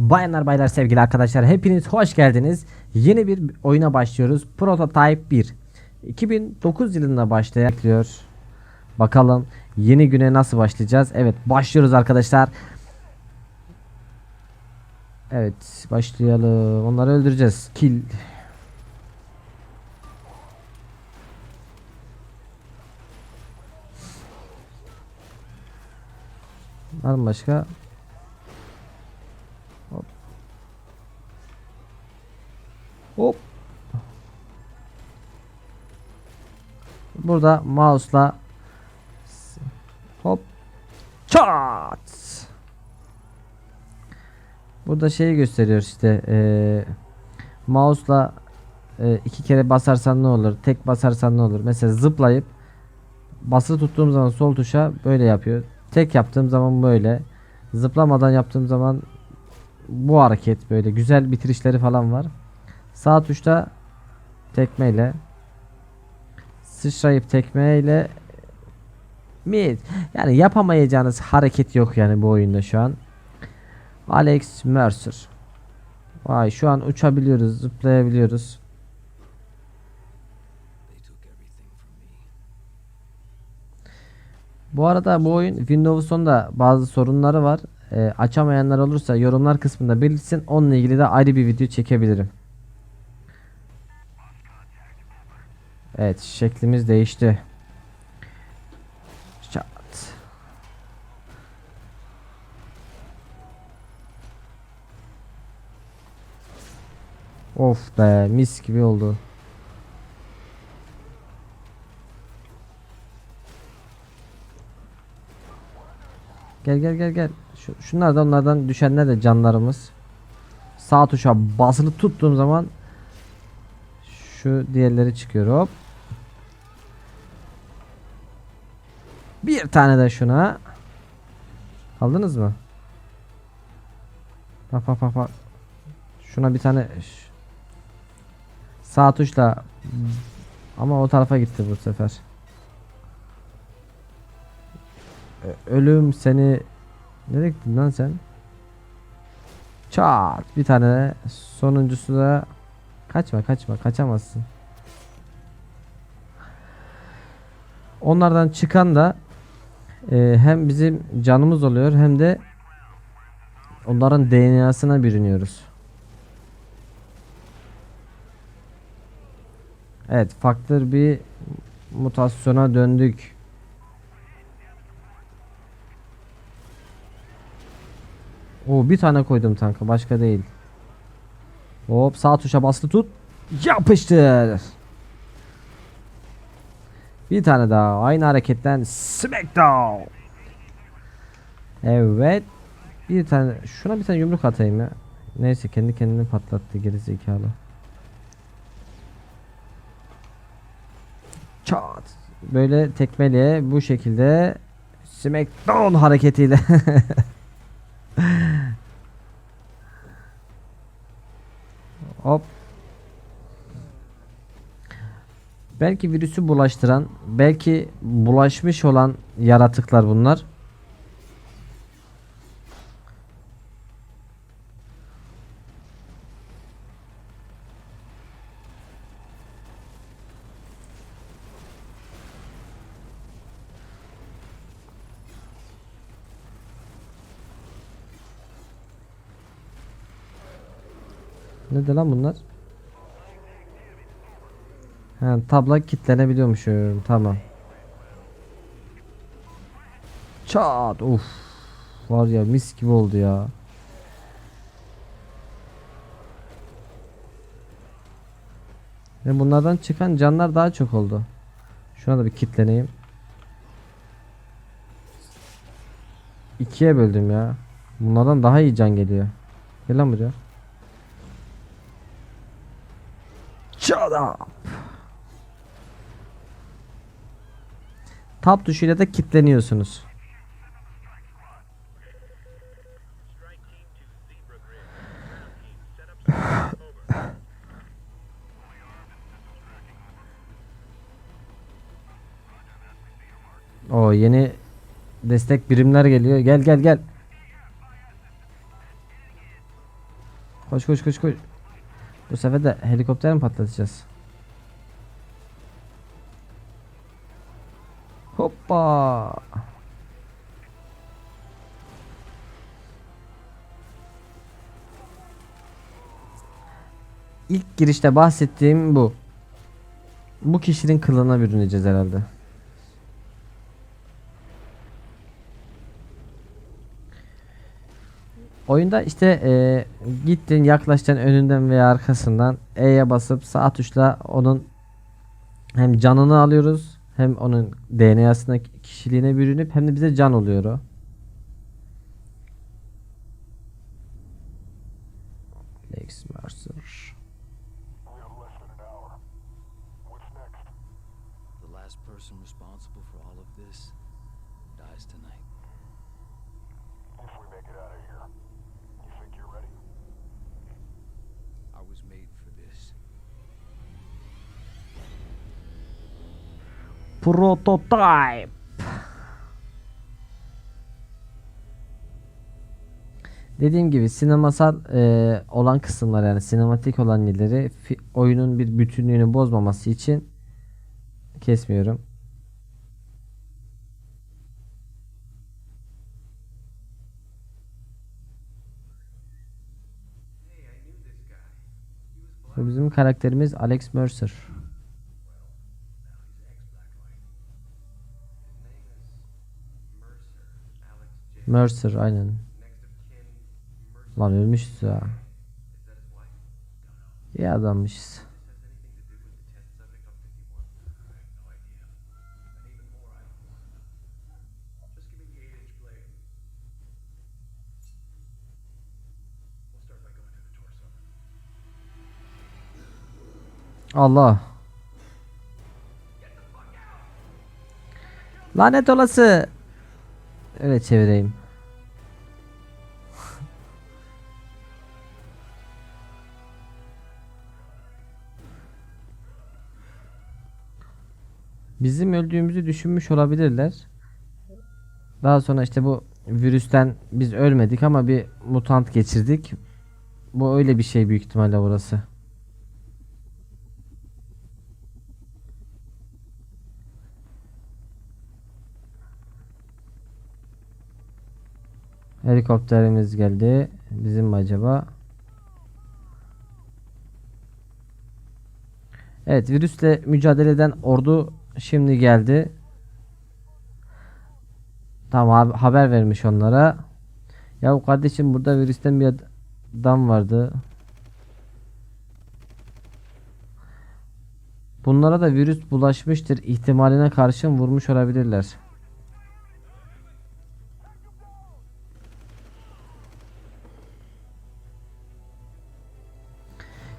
Bayanlar baylar sevgili arkadaşlar hepiniz hoş geldiniz. Yeni bir oyuna başlıyoruz. Prototype 1. 2009 yılında başlıyor. Bakalım yeni güne nasıl başlayacağız? Evet başlıyoruz arkadaşlar. Evet başlayalım. Onları öldüreceğiz. Kill. Var mı başka? Burada mouse'la hop çat. Burada şeyi gösteriyor işte eee mouse'la eee, iki kere basarsan ne olur? Tek basarsan ne olur? Mesela zıplayıp basılı tuttuğum zaman sol tuşa böyle yapıyor. Tek yaptığım zaman böyle. Zıplamadan yaptığım zaman bu hareket böyle güzel bitirişleri falan var. Sağ tuşta tekmeyle sıçrayıp tekmeyle mi yani yapamayacağınız hareket yok yani bu oyunda şu an. Alex Mercer. Vay şu an uçabiliyoruz, zıplayabiliyoruz. Bu arada bu oyun Windows'un da bazı sorunları var. Ee, açamayanlar olursa yorumlar kısmında belirtsin. Onunla ilgili de ayrı bir video çekebilirim. Evet şeklimiz değişti. Çat. Of be mis gibi oldu. Gel gel gel gel. Şu, şunlar da onlardan düşenler de canlarımız. Sağ tuşa basılı tuttuğum zaman şu diğerleri çıkıyor hop. Bir tane de şuna. Aldınız mı? Bak bak bak bak. Şuna bir tane sağ tuşla ama o tarafa gitti bu sefer. Ö- Ölüm seni nereye gittin lan sen? Çat bir tane sonuncusu da kaçma kaçma kaçamazsın. Onlardan çıkan da e, hem bizim canımız oluyor hem de onların DNA'sına bürünüyoruz. Evet farklı bir mutasyona döndük. Oo bir tane koydum tanka başka değil. Hop sağ tuşa basılı tut. Yapıştır. Bir tane daha aynı hareketten Smackdown. Evet. Bir tane şuna bir tane yumruk atayım ya. Neyse kendi kendini patlattı gerizekalı. Çat. Böyle tekmeliğe bu şekilde Smackdown hareketiyle Hop. Belki virüsü bulaştıran, belki bulaşmış olan yaratıklar bunlar. Ne de lan bunlar? Ha, tabla kilitlenebiliyormuş. Tamam. Çat. Uf. Var ya mis gibi oldu ya. Ve bunlardan çıkan canlar daha çok oldu. Şuna da bir kilitleneyim. İkiye böldüm ya. Bunlardan daha iyi can geliyor. Gel lan buraya. Shut up. Tab tuşuyla da kilitleniyorsunuz. O yeni destek birimler geliyor. Gel gel gel. Koş koş koş koş. Bu sefer de helikopter mi patlatacağız? Hoppa. İlk girişte bahsettiğim bu. Bu kişinin kılığına bürüneceğiz herhalde. Oyunda işte eee gittin yaklaştın önünden veya arkasından E'ye basıp sağ tuşla onun hem canını alıyoruz hem onun DNA'sına kişiliğine bürünüp hem de bize can oluyor o. Lex Mercer. We have less than Prototype. Dediğim gibi sinemasal eee, olan kısımlar yani sinematik olan yerleri oyunun bir bütünlüğünü bozmaması için kesmiyorum. Bu bizim karakterimiz Alex Mercer. Mercer aynen. Lan ölmüşüz ya. İyi adammışız. Allah. Lanet olası. Evet çevireyim. Bizim öldüğümüzü düşünmüş olabilirler. Daha sonra işte bu virüsten biz ölmedik ama bir mutant geçirdik. Bu öyle bir şey büyük ihtimalle burası. Helikopterimiz geldi. Bizim mi acaba? Evet virüsle mücadele eden ordu şimdi geldi. Tamam hab- haber vermiş onlara. Ya kardeşim burada virüsten bir ad- adam vardı. Bunlara da virüs bulaşmıştır ihtimaline karşın vurmuş olabilirler.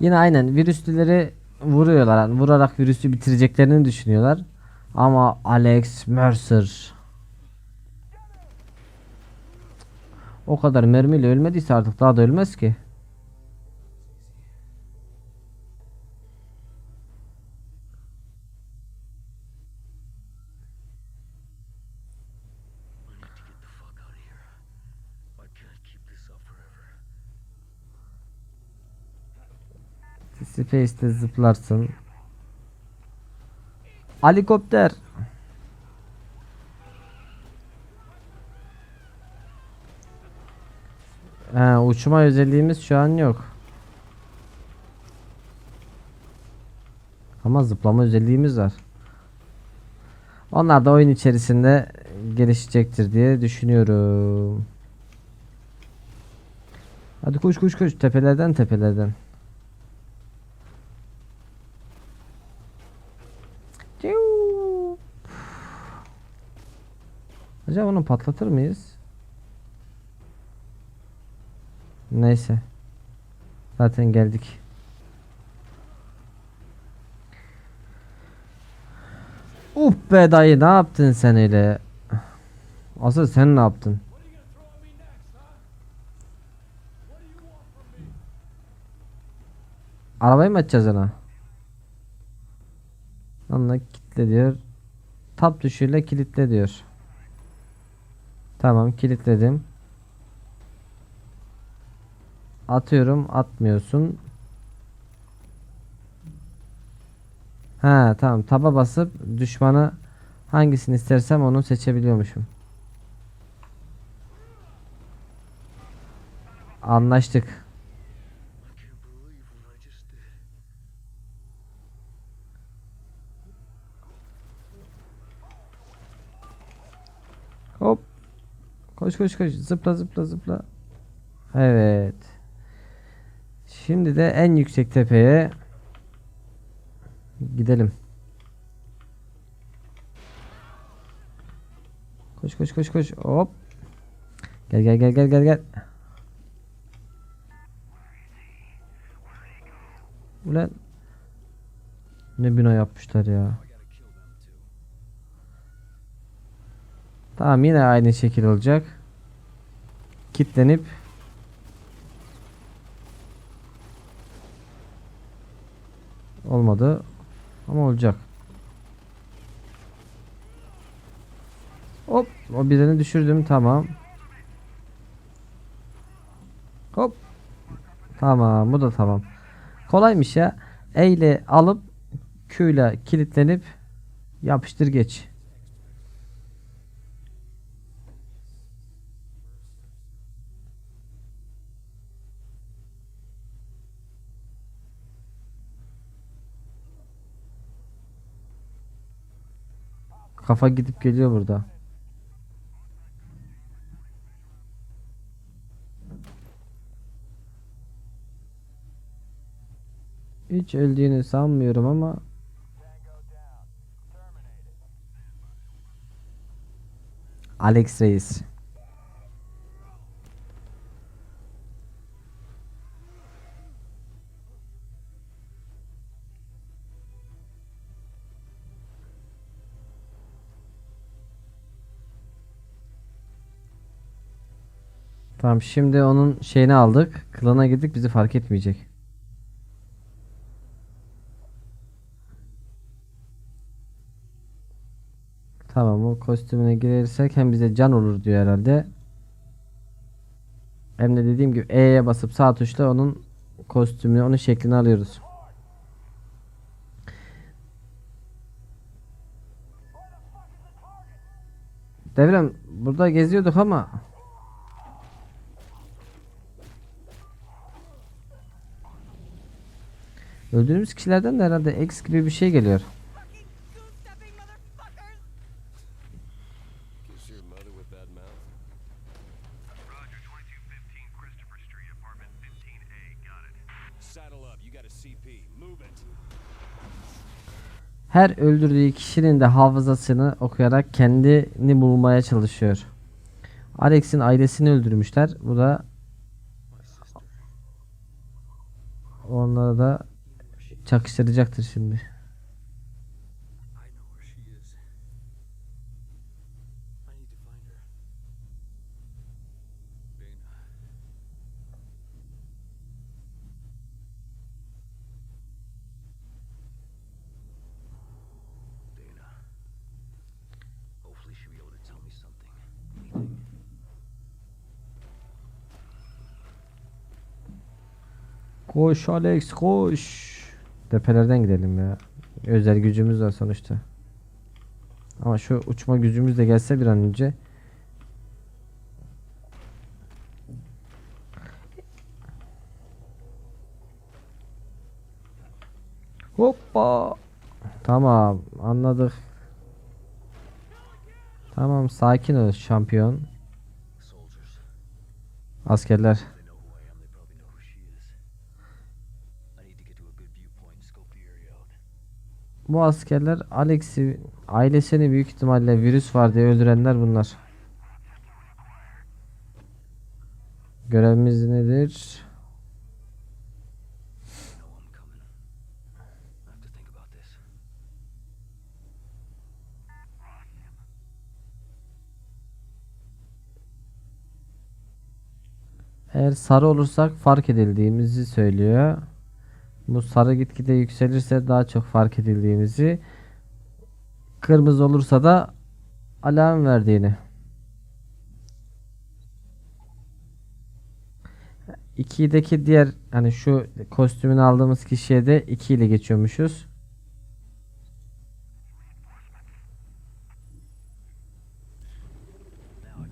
Yine aynen virüslüleri vuruyorlar. Yani vurarak virüsü bitireceklerini düşünüyorlar. Ama Alex Mercer o kadar mermiyle ölmediyse artık daha da ölmez ki. Space'te zıplarsın. Helikopter. He, uçma özelliğimiz şu an yok. Ama zıplama özelliğimiz var. Onlar da oyun içerisinde gelişecektir diye düşünüyorum. Hadi koş koş koş tepelerden tepelerden. Acaba onu patlatır mıyız? Neyse. Zaten geldik. Uf be dayı ne yaptın sen öyle? Asıl sen ne yaptın? Arabayı mı açacağız ona? Onunla kilitle diyor. Tab tuşuyla kilitle diyor. Tamam kilitledim. Atıyorum atmıyorsun. Ha tamam taba basıp düşmanı hangisini istersem onu seçebiliyormuşum. Anlaştık. Hop. Koş koş koş. Zıpla zıpla zıpla. Evet. Şimdi de en yüksek tepeye gidelim. Koş koş koş koş. Hop. Gel gel gel gel gel gel. Ulan ne bina yapmışlar ya. Tamam yine aynı şekil olacak. Kitlenip olmadı ama olacak. Hop o birini düşürdüm tamam. Hop. Tamam bu da tamam. Kolaymış ya. E ile alıp Q ile kilitlenip yapıştır geç. Kafa gidip geliyor burada. Hiç öldüğünü sanmıyorum ama Alex Reis. Tamam şimdi onun şeyini aldık. Klana girdik bizi fark etmeyecek. Tamam o kostümüne girersek hem bize can olur diyor herhalde. Hem de dediğim gibi E'ye basıp sağ tuşla onun kostümünü, onun şeklini alıyoruz. Devrem burada geziyorduk ama Öldüğümüz kişilerden de herhalde X gibi bir şey geliyor. goose-stepping motherfuckers! Kiss your mother with that mouth. Roger, 2215 Christopher Street, apartment 15A. Got it. Saddle up. You got a CP. Move it. Her öldürdüğü kişinin de hafızasını okuyarak kendini bulmaya çalışıyor. Alex'in ailesini öldürmüşler. Bu da onlara da çakıştıracaktır şimdi. Koş Alex koş. Tepelerden gidelim ya. Özel gücümüz var sonuçta. Ama şu uçma gücümüz de gelse bir an önce. Hoppa. Tamam anladık. Tamam sakin ol şampiyon. Askerler. Bu askerler Alex'i ailesini büyük ihtimalle virüs var diye öldürenler bunlar. Görevimiz nedir? Eğer sarı olursak fark edildiğimizi söylüyor. Bu sarı gitgide yükselirse daha çok fark edildiğimizi. Kırmızı olursa da alarm verdiğini. 2'deki diğer hani şu kostümünü aldığımız kişiye de 2 ile geçiyormuşuz.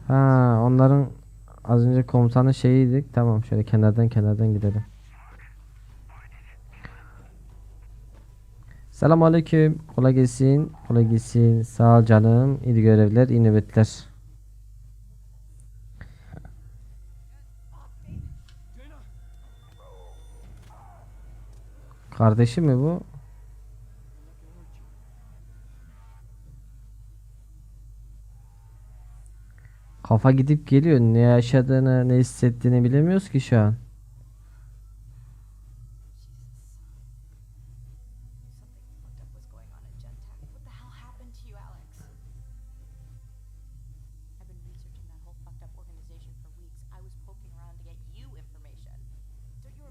Ha, onların az önce komutanın şeyiydik. Tamam şöyle kenardan kenardan gidelim. Selam aleyküm. Kolay gelsin. Kolay gelsin. Sağ ol canım. İyi görevler, iyi nöbetler. Kardeşi mi bu? Kafa gidip geliyor. Ne yaşadığını, ne hissettiğini bilemiyoruz ki şu an.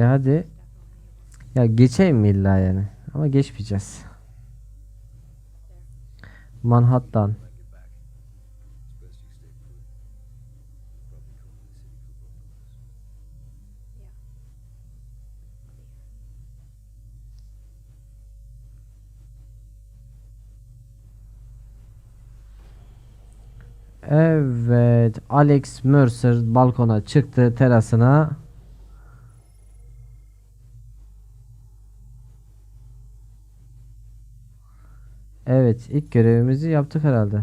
E hadi. Ya geçeyim mi illa yani? Ama geçmeyeceğiz. Manhattan. Evet. Alex Mercer balkona çıktı terasına. Evet, ilk görevimizi yaptık herhalde.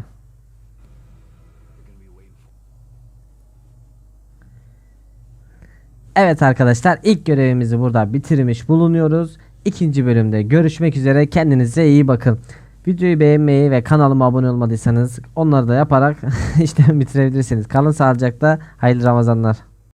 Evet arkadaşlar, ilk görevimizi burada bitirmiş bulunuyoruz. İkinci bölümde görüşmek üzere. Kendinize iyi bakın. Videoyu beğenmeyi ve kanalıma abone olmadıysanız onları da yaparak işte bitirebilirsiniz. Kalın sağlıcakla. Hayırlı Ramazanlar.